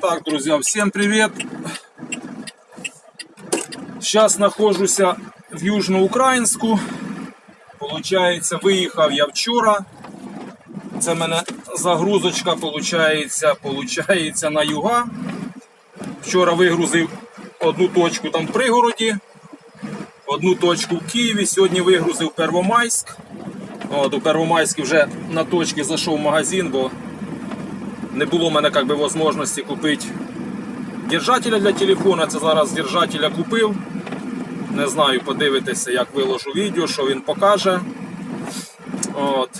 Так, друзья, всем привет! Сейчас нахожусь в Южноукраїнську. Получається, виїхав я вчора. Це в мене загрузочка, получається, получається на юга. Вчора вигрузив одну точку там в пригороді, одну точку в Києві. Сьогодні вигрузив Первомайськ. От, у Первомайськ вже на точці зайшов в магазин, бо не було в мене би, можливості купити держателя для телефона. Це зараз держателя купив. Не знаю, подивитися, як виложу відео, що він покаже. От.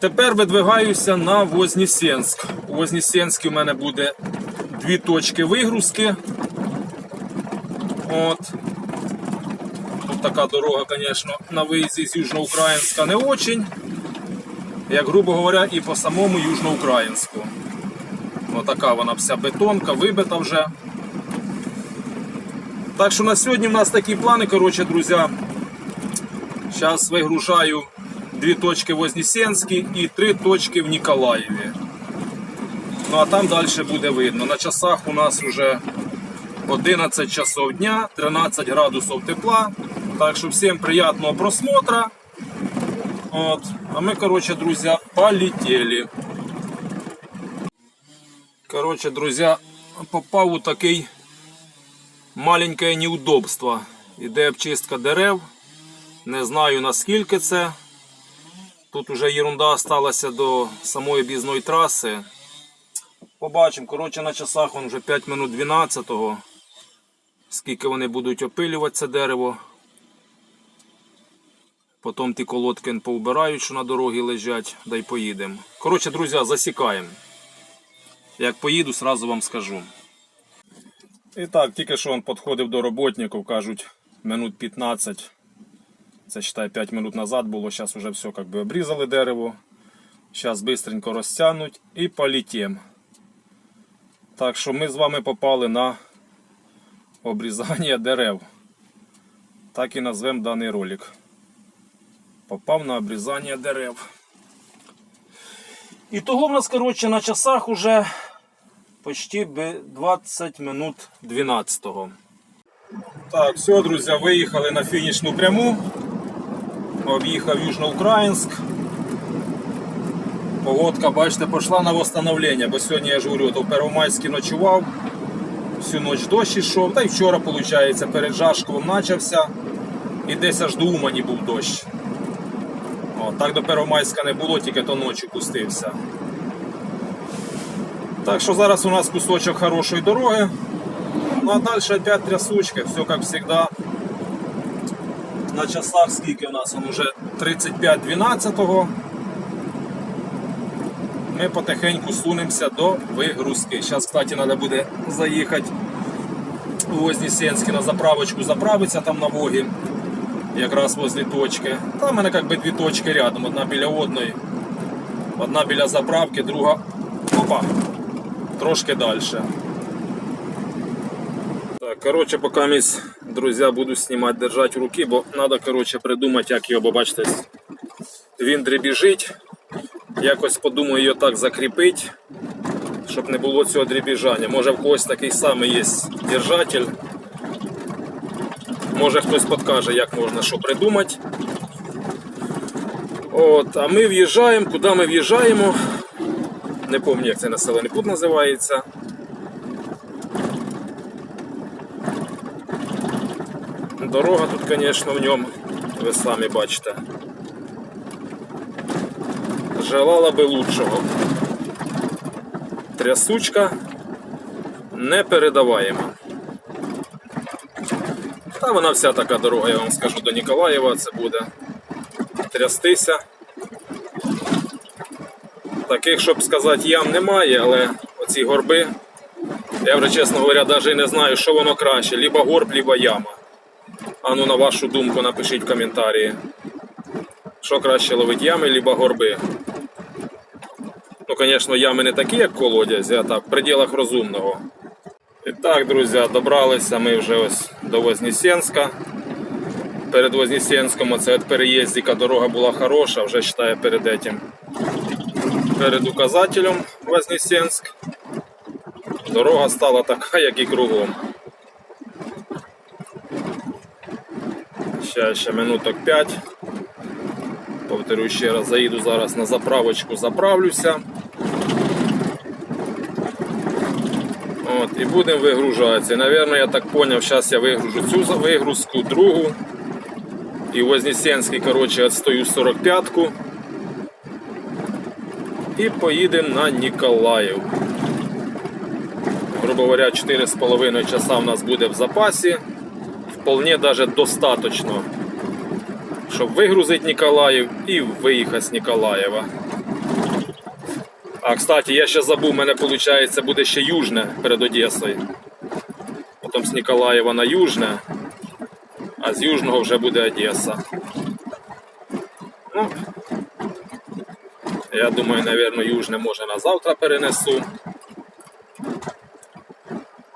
Тепер видвигаюся на Вознесенськ. У Вознесенську в мене буде дві точки вигрузки. От. Тут така дорога, звісно, на виїзді з Южноукраїнська не очень. Як грубо говоря, і по самому Южноукраїнську. Отака вона вся бетонка, вибита вже. Так що на сьогодні в нас такі плани, коротше, друзі. Зараз вигружаю дві точки в Вознесенській і три точки в Ніколаєві. Ну а там далі буде видно. На часах у нас вже 11 часов дня, 13 градусів тепла. Так що всім приятного просмотра. От. А ми, коротше, друзі, полетели. Коротше, друзі, попав у такий маленьке неудобство. Іде обчистка дерев. Не знаю наскільки це. Тут вже ерунда сталася до самої об'їзної траси. Побачимо. Коротше, на часах вже 5 минут 12-го. Скільки вони будуть опилювати це дерево. Потім ті колодки поубирають, що на дорогі лежать, да й поїдемо. Коротше, друзі, засікаємо. Як поїду, сразу вам скажу. І так, тільки що він підходив до роботників, кажуть, минут 15. Це считай 5 минут назад було. Зараз вже все как би обрізали дерево. Зараз швидко розтягнуть і полетім. Так що ми з вами попали на обрізання дерев. Так і назвемо даний ролик. Попав на обрізання дерев. І того в нас, коротше, на часах уже почти 20 минут 12-го. Так, все, друзі, виїхали на фінішну пряму. Об'їхав Южноукраїнськ. Погодка, бачите, пішла на восстановлення, бо сьогодні я ж говорю, то в Первомайській ночував. Всю ніч дощ йшов, та й вчора, виходить, перед Жашковом почався. І десь аж до Умані був дощ. Так до Первомайська не було, тільки то ночі пустився. Так що зараз у нас кусочок хорошої дороги. Ну а далі опять трясучка, все як завжди. На часах скільки у нас он уже 35-12. Ми потихеньку сунемося до вигрузки. Зараз, кстати, треба буде заїхати у Вознесенське на заправочку, заправитися там на Вогі. Якраз возле точки. Там у мене як би дві точки рядом, одна біля одної. Одна біля заправки, друга опа, трошки далі. Так, коротше, поки місь, друзі, буду знімати, держати руки, бо треба коротше, придумати, як його, бо бачите, він дребіжить. Якось подумаю його так закріпити, щоб не було цього дребіжання. Може в когось такий самий є держатель. Може хтось підкаже, як можна що придумати. От, А ми в'їжджаємо, куди ми в'їжджаємо. Не пам'ятаю, як цей населений пункт називається. Дорога тут, звісно, в ньому, ви самі бачите. Желала би лучшого. Трясучка непередаваєма. Та вона вся така дорога, я вам скажу, до Ніколаєва це буде трястися. Таких, щоб сказати, ям немає, але оці горби, я вже, чесно говоря, навіть не знаю, що воно краще, либо горб, либо яма. А ну на вашу думку напишіть в коментарі. Що краще ловить ями, либо горби. Ну, звісно, ями не такі, як колодязь, а так, в пределах розумного. І так, друзі, добралися ми вже ось до Вознесенська. Перед Вознесенськом оце от переїздика дорога була хороша, вже вважаю перед этим. перед указателем Вознесенськ. Дорога стала така, як і кругом. Ще, ще минуток 5. Повторю ще раз, заїду зараз на заправочку, заправлюся. От, і будемо вигружатися. Навірно, я так зрозумів, зараз я вигружу цю вигрузку, другу. І в Вознесенській, коротше, відстою 45-ку. І поїдемо на Ніколаїв. Грубо говоря, 4,5 часа в нас буде в запасі. Вполне даже достаточно, щоб вигрузити Ніколаїв і виїхати з Ніколаєва. А, кстати, я ще забув, у мене виходить буде ще Южне перед Одесою. Потім з Ніколаєва на Южне, а з Южного вже буде Одеса. Ну, я думаю, напевно, Южне може на завтра перенесу.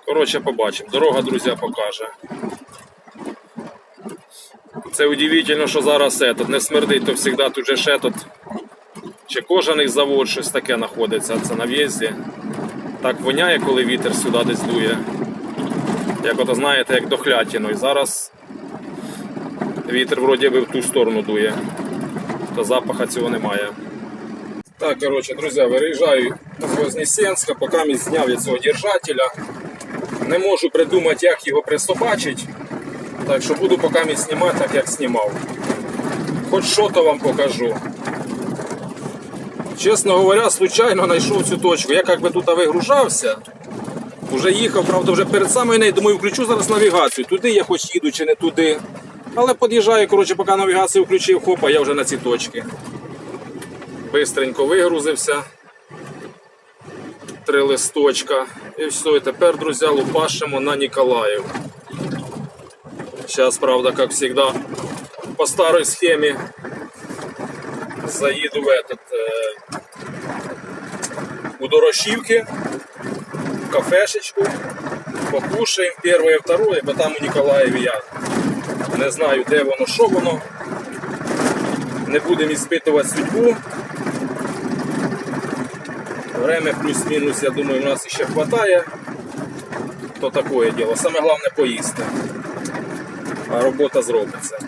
Коротше, побачимо. Дорога, друзі, покаже. Це удивительно, що зараз этот, не смердить, то завжди тут же ще тут чи кожаний завод, щось таке знаходиться. Це на в'їзді. Так воняє, коли вітер сюди десь дує. Як ото знаєте, як дохлятіно. І зараз вітер вроді би в ту сторону дує. То запаха цього немає. Так, коротше, друзі, виїжджаю з Вознесенська, поки мені зняв я цього держателя. Не можу придумати, як його присобачити. Так що буду поки мені знімати, так як знімав. Хоч що то вам покажу. Чесно говоря, случайно знайшов цю точку. Я як би тут вигружався, вже їхав, правда, вже перед самою нею, думаю, включу зараз навігацію. Туди я хоч їду чи не туди. Але під'їжджаю, коротше, поки навігацію включив, хопа, я вже на цій точці. Бистренько вигрузився. Три листочка. І все, і тепер, друзі, лупашимо на Ніколаїв. Зараз, правда, как всегда, по старой схеме заеду в этот э, у Дорошівки, в кафешечку, покушаємо перше, второе, бо там у Ніколаєві я не знаю, де воно, що воно. Не будемо іспитувати судьбу. Время плюс-мінус, я думаю, у нас ще вистачає. То таке діло. Саме головне поїсти а робота зробиться.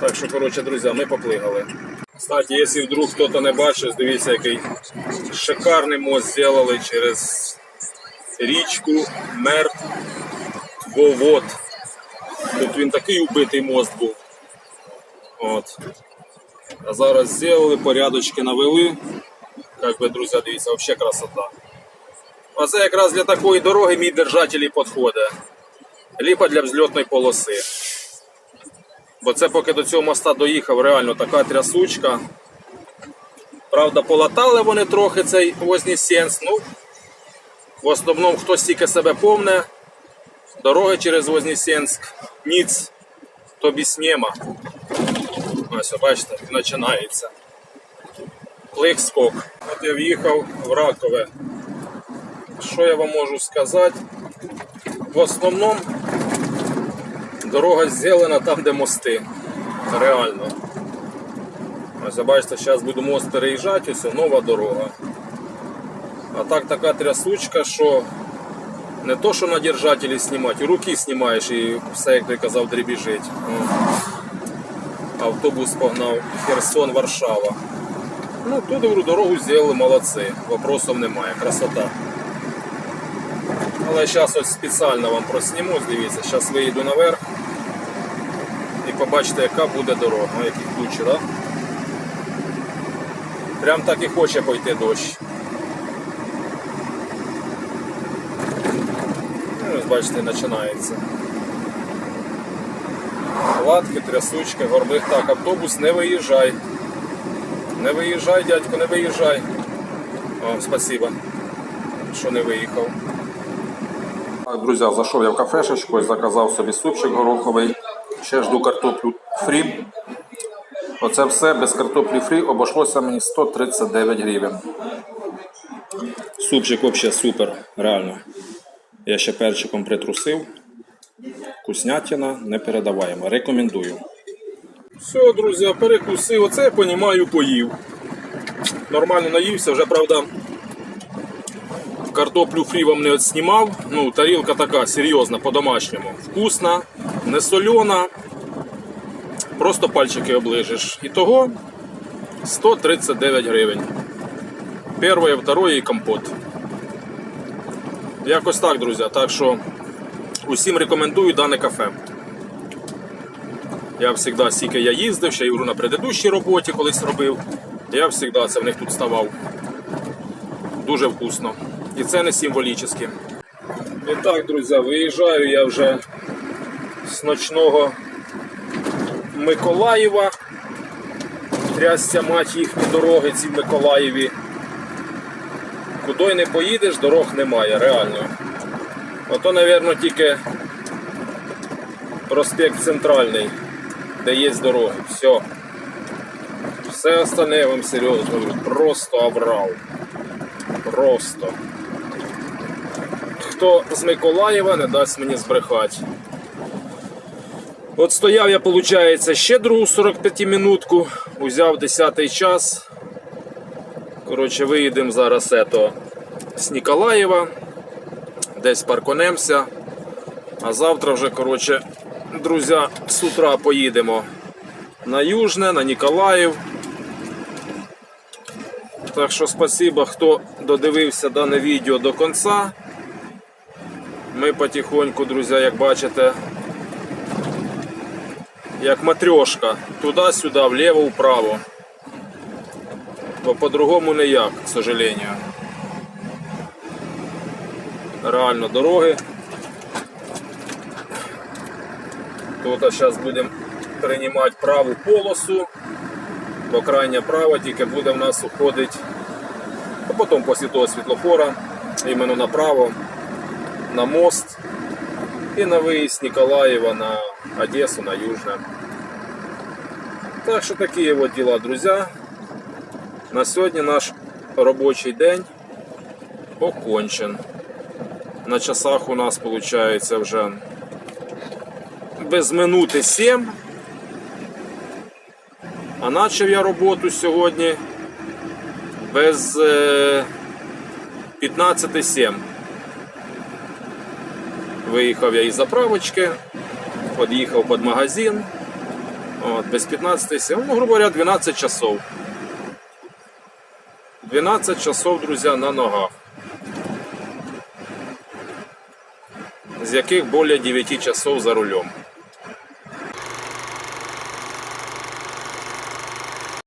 Так що, коротше, друзі, ми поплигали. Кстати, якщо вдруг хтось не бачив, дивіться, який шикарний мост зробили через річку Мертвовод. Тут він такий убитий мост був. От. А зараз зробили, порядочки навели. Як би, друзі, дивіться, взагалі красота. А це якраз для такої дороги мій держатель і підходить ліпа для взльотної полоси. Бо це поки до цього моста доїхав, реально така трясучка. Правда, полатали вони трохи цей Вознесенськ. Ну, в основному хтось тільки себе помне. Дороги через Вознесенськ, ніц, тобі снема. Ось, бачите, починається. Плик-скок. От я в'їхав в Ракове. Що я вам можу сказати? В основному дорога зелена там, де мости. Реально. Ось бачите, зараз буду мост переїжджати, ось нова дорога. А так така трясучка, що не то, що на держателі знімати, руки знімаєш і все, як ти казав, дрібіжить. Автобус погнав Херсон, Варшава. Ну, тут говорю, дорогу зробили молодці, вопросів немає, красота. Але зараз ось спеціально вам просніму, дивіться, зараз виїду наверх побачите, яка буде дорога. Ну, які так? Да? Прям так і хоче пойти дощ. Ну, бачите, починається. Латки, трясучки, горбих. Так, автобус не виїжджай. Не виїжджай, дядько, не виїжджай. О, спасибо, що не виїхав. Так, друзі, зайшов я в кафешечку і заказав собі супчик гороховий. Ще жду картоплю фрі. Оце все без картоплі фрі обійшлося мені 139 гривень. Супчик взагалі супер, реально. Я ще перчиком притрусив. Вкуснятина непередаваємо. Рекомендую. Все, друзі, перекусив. Оце я понімаю, поїв. нормально наївся, вже правда. Картоплю фрі вам не отснімав. Ну, тарілка така серйозна, по-домашньому. Вкусна, не солена. Просто пальчики оближеш. І того 139 гривень. Перше, второе і компот. Якось так, друзі. Так що усім рекомендую дане кафе. Я завжди, скільки я їздив, ще й на предыдущій роботі колись робив. Я завжди це в них тут ставав. Дуже вкусно. І це не символічно. І так, друзі, виїжджаю я вже з ночного Миколаєва. Трясся мать їхні дороги, ці в Миколаєві. Куди не поїдеш, дорог немає, реально. Ото, мабуть, тільки проспект Центральний, де є дороги. Все. Все остальне вам серйозно просто аврал. Просто. Хто з Миколаєва не дасть мені збрехати. От стояв я, виходить, ще другу 45 минутку, узяв 10 час. Коротше, виїдемо зараз ето, з Ніколаєва, десь парконемося. А завтра вже, коротше, друзі, з утра поїдемо на Южне, на Ніколаїв. Так що спасибо, хто додивився дане відео до кінця. Ми потихоньку, друзі, як бачите, як матрешка, туди-сюди, вліво-вправо. Бо по-другому ніяк, к сожалению. Реально дороги. Тут зараз будемо приймати праву полосу, бо крайня права тільки буде в нас уходить, а потім після того світлофора, іменно направо, на мост і на виїзд Ніколаєва на Одесу, на Южне. Так що такі от діла, друзі. На сьогодні наш робочий день окончен. На часах у нас виходить вже без минути 7. А почав я роботу сьогодні без е, 15.7. Виїхав я із заправочки, під'їхав під магазин. От, без 15 ну, грубо говоря, 12 часов. 12 часов, друзі, на ногах. З яких більше 9 часов за рулем.